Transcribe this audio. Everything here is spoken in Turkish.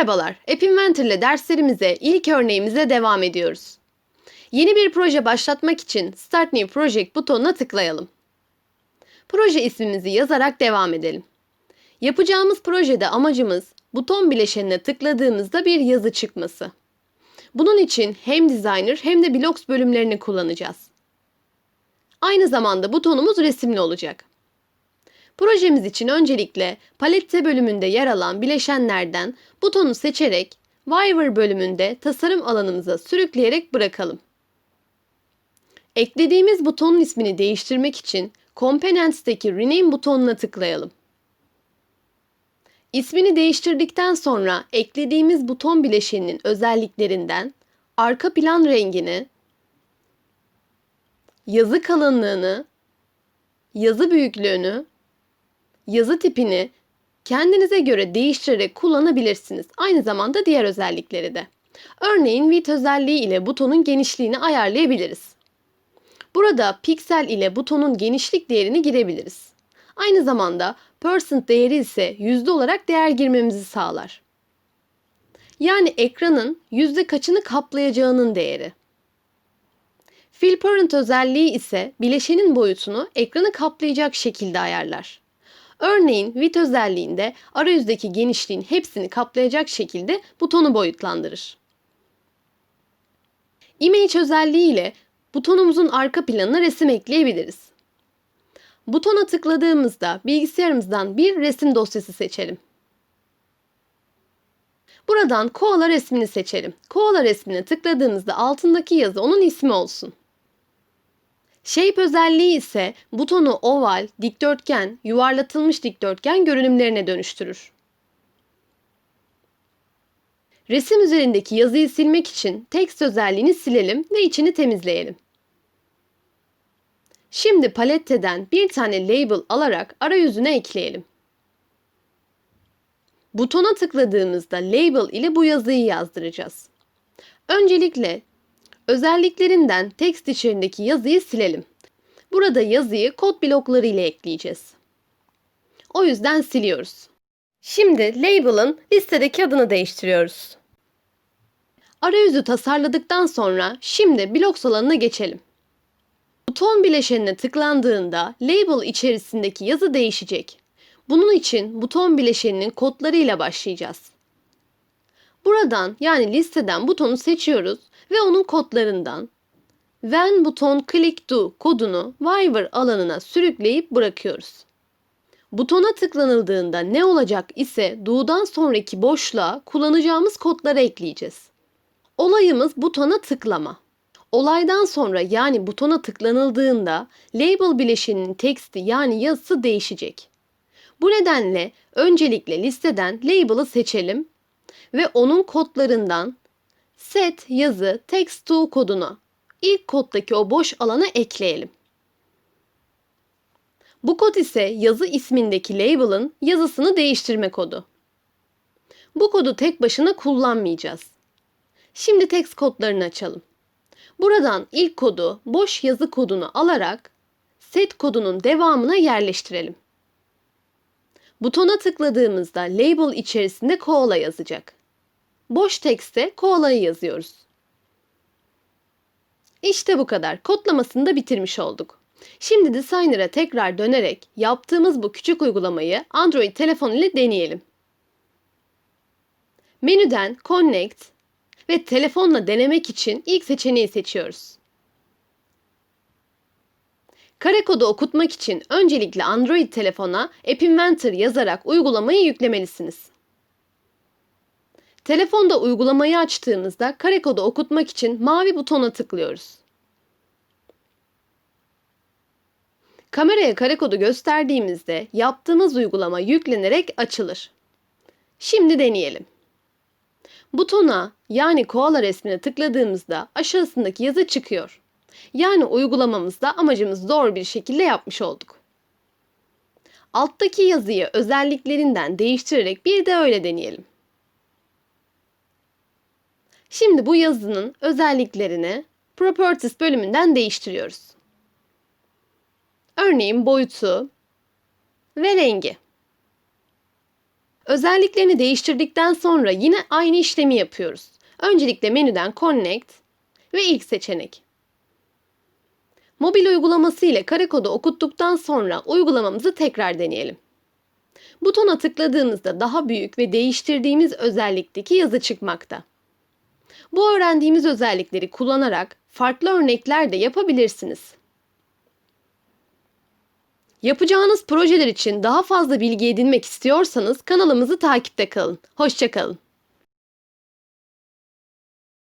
Merhabalar, App Inventor ile derslerimize ilk örneğimize devam ediyoruz. Yeni bir proje başlatmak için Start New Project butonuna tıklayalım. Proje ismimizi yazarak devam edelim. Yapacağımız projede amacımız buton bileşenine tıkladığımızda bir yazı çıkması. Bunun için hem Designer hem de Blocks bölümlerini kullanacağız. Aynı zamanda butonumuz resimli olacak. Projemiz için öncelikle palette bölümünde yer alan bileşenlerden butonu seçerek Waiver bölümünde tasarım alanımıza sürükleyerek bırakalım. Eklediğimiz butonun ismini değiştirmek için Components'teki Rename butonuna tıklayalım. İsmini değiştirdikten sonra eklediğimiz buton bileşeninin özelliklerinden arka plan rengini, yazı kalınlığını, yazı büyüklüğünü yazı tipini kendinize göre değiştirerek kullanabilirsiniz. Aynı zamanda diğer özellikleri de. Örneğin width özelliği ile butonun genişliğini ayarlayabiliriz. Burada piksel ile butonun genişlik değerini girebiliriz. Aynı zamanda percent değeri ise yüzde olarak değer girmemizi sağlar. Yani ekranın yüzde kaçını kaplayacağının değeri. Fill parent özelliği ise bileşenin boyutunu ekranı kaplayacak şekilde ayarlar. Örneğin width özelliğinde arayüzdeki genişliğin hepsini kaplayacak şekilde butonu boyutlandırır. Image özelliği ile butonumuzun arka planına resim ekleyebiliriz. Butona tıkladığımızda bilgisayarımızdan bir resim dosyası seçelim. Buradan koala resmini seçelim. Koala resmine tıkladığımızda altındaki yazı onun ismi olsun. Shape özelliği ise butonu oval, dikdörtgen, yuvarlatılmış dikdörtgen görünümlerine dönüştürür. Resim üzerindeki yazıyı silmek için text özelliğini silelim ve içini temizleyelim. Şimdi paletteden bir tane label alarak arayüzüne ekleyelim. Butona tıkladığımızda label ile bu yazıyı yazdıracağız. Öncelikle Özelliklerinden text içerisindeki yazıyı silelim. Burada yazıyı kod blokları ile ekleyeceğiz. O yüzden siliyoruz. Şimdi label'ın listedeki adını değiştiriyoruz. Arayüzü tasarladıktan sonra şimdi blocks alanına geçelim. Buton bileşenine tıklandığında label içerisindeki yazı değişecek. Bunun için buton bileşeninin kodlarıyla başlayacağız. Buradan yani listeden butonu seçiyoruz ve onun kodlarından when buton click do kodunu Viver alanına sürükleyip bırakıyoruz. Butona tıklanıldığında ne olacak ise do'dan sonraki boşluğa kullanacağımız kodları ekleyeceğiz. Olayımız butona tıklama. Olaydan sonra yani butona tıklanıldığında label bileşeninin teksti yani yazısı değişecek. Bu nedenle öncelikle listeden label'ı seçelim ve onun kodlarından set yazı text to kodunu ilk koddaki o boş alana ekleyelim. Bu kod ise yazı ismindeki label'ın yazısını değiştirme kodu. Bu kodu tek başına kullanmayacağız. Şimdi text kodlarını açalım. Buradan ilk kodu boş yazı kodunu alarak set kodunun devamına yerleştirelim. Butona tıkladığımızda label içerisinde koala yazacak. Boş tekste koalayı yazıyoruz. İşte bu kadar. Kodlamasını da bitirmiş olduk. Şimdi Designer'a tekrar dönerek yaptığımız bu küçük uygulamayı Android telefon ile deneyelim. Menüden Connect ve telefonla denemek için ilk seçeneği seçiyoruz. Kare kodu okutmak için öncelikle Android telefona App Inventor yazarak uygulamayı yüklemelisiniz. Telefonda uygulamayı açtığımızda kare kodu okutmak için mavi butona tıklıyoruz. Kameraya kare kodu gösterdiğimizde yaptığımız uygulama yüklenerek açılır. Şimdi deneyelim. Butona yani koala resmine tıkladığımızda aşağısındaki yazı çıkıyor. Yani uygulamamızda amacımızı doğru bir şekilde yapmış olduk. Alttaki yazıyı özelliklerinden değiştirerek bir de öyle deneyelim. Şimdi bu yazının özelliklerini Properties bölümünden değiştiriyoruz. Örneğin boyutu ve rengi. Özelliklerini değiştirdikten sonra yine aynı işlemi yapıyoruz. Öncelikle menüden Connect ve ilk seçenek. Mobil uygulaması ile kare kodu okuttuktan sonra uygulamamızı tekrar deneyelim. Butona tıkladığımızda daha büyük ve değiştirdiğimiz özellikteki yazı çıkmakta. Bu öğrendiğimiz özellikleri kullanarak farklı örnekler de yapabilirsiniz. Yapacağınız projeler için daha fazla bilgi edinmek istiyorsanız kanalımızı takipte kalın. Hoşçakalın.